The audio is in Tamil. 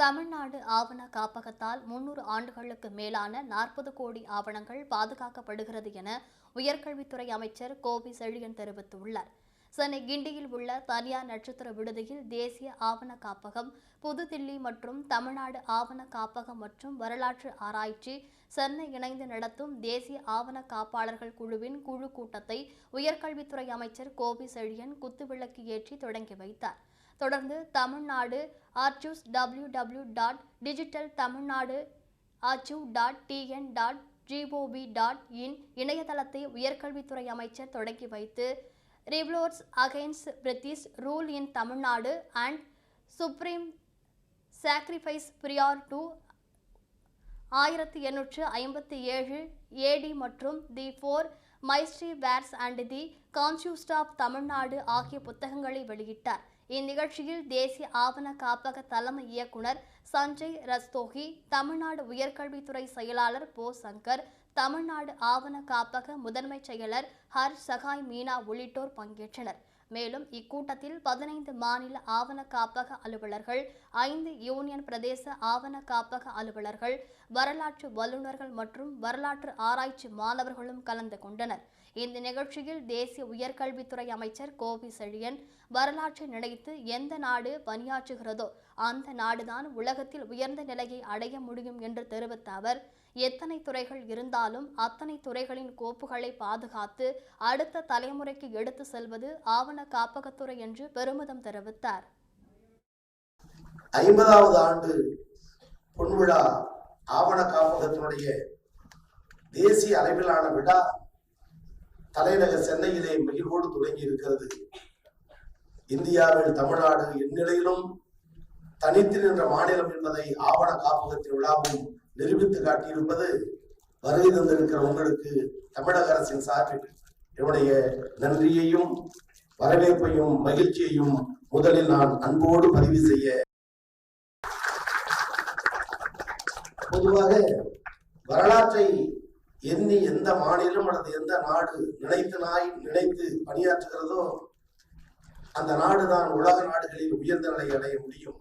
தமிழ்நாடு ஆவண காப்பகத்தால் முன்னூறு ஆண்டுகளுக்கு மேலான நாற்பது கோடி ஆவணங்கள் பாதுகாக்கப்படுகிறது என உயர்கல்வித்துறை அமைச்சர் கோபி செழியன் தெரிவித்துள்ளார். சென்னை கிண்டியில் உள்ள தனியார் நட்சத்திர விடுதியில் தேசிய ஆவண காப்பகம் புதுதில்லி மற்றும் தமிழ்நாடு ஆவண காப்பகம் மற்றும் வரலாற்று ஆராய்ச்சி சென்னை இணைந்து நடத்தும் தேசிய ஆவண காப்பாளர்கள் குழுவின் குழு கூட்டத்தை உயர்கல்வித்துறை அமைச்சர் கோபி செழியன் குத்துவிளக்கு ஏற்றி தொடங்கி வைத்தார். தொடர்ந்து Tamil Nadu archives W W dot digital Tamil Nadu ஆச்சு dot TN dot GOV dot in இணையதளத்தை உயர்கல்வித்துறை அமைச்சர் தொடங்கி வைத்து revolts against British rule in Tamil Nadu and supreme sacrifice prior to ஆயிரத்தி எண்ணூற்று ஐம்பத்தி ஏழு ஏடி மற்றும் the four மைஸ்ட்ரி verse and the கான்ஸ்டியூஸ்ட் of Tamil Nadu ஆகிய புத்தகங்களை வெளியிட்டார். இந்நிகழ்ச்சியில் தேசிய ஆவண காப்பக தலைமை இயக்குனர் சஞ்சய் ரஸ்தோகி தமிழ்நாடு உயர்கல்வித்துறை செயலாளர் போ. சங்கர் தமிழ்நாடு ஆவண காப்பக முதன்மை செயலர் ஹர் சகாய் மீனா உள்ளிட்டோர் பங்கேற்றனர். மேலும் இக்கூட்டத்தில் பதினைந்து மாநில ஆவண காப்பக அலுவலர்கள் ஐந்து யூனியன் பிரதேச ஆவண காப்பக அலுவலர்கள் வரலாற்று வல்லுநர்கள் மற்றும் வரலாற்று ஆராய்ச்சி மாணவர்களும் கலந்து கொண்டனர். இந்த நிகழ்ச்சியில் தேசிய உயர்கல்வித்துறை அமைச்சர் கோபி செழியன் வரலாற்றை நினைத்து எந்த நாடு பணியாற்றுகிறதோ அந்த நாடுதான் உலகத்தில் உயர்ந்த நிலையை அடைய முடியும் என்று தெரிவித்த அவர் எத்தனை துறைகள் இருந்தாலும் அத்தனை துறைகளின் கோப்புகளை பாதுகாத்து அடுத்த தலைமுறைக்கு எடுத்து செல்வது ஆவண மாகாண காப்பகத்துறை என்று பெருமிதம் தெரிவித்தார். ஐம்பதாவது ஆண்டு பொன்விழா ஆவண காப்பகத்தினுடைய தேசிய அளவிலான விழா தலைநகர் சென்னையிலே மகிழ்வோடு தொடங்கி இருக்கிறது. இந்தியாவில் தமிழ்நாடு எந்நிலையிலும் தனித்து நின்ற மாநிலம் என்பதை ஆவண காப்பகத்தின் விழாவும் நிரூபித்து காட்டியிருப்பது வருகை தந்திருக்கிற உங்களுக்கு தமிழக அரசின் சார்பில் என்னுடைய நன்றியையும் வரவேற்பையும் மகிழ்ச்சியையும் முதலில் நான் அன்போடு பதிவு செய்ய பொதுவாக வரலாற்றை எண்ணி எந்த மாநிலம் அல்லது எந்த நாடு நினைத்து நாய் நினைத்து பணியாற்றுகிறதோ அந்த நாடுதான் உலக நாடுகளில் உயர்ந்த நிலை அடைய முடியும்.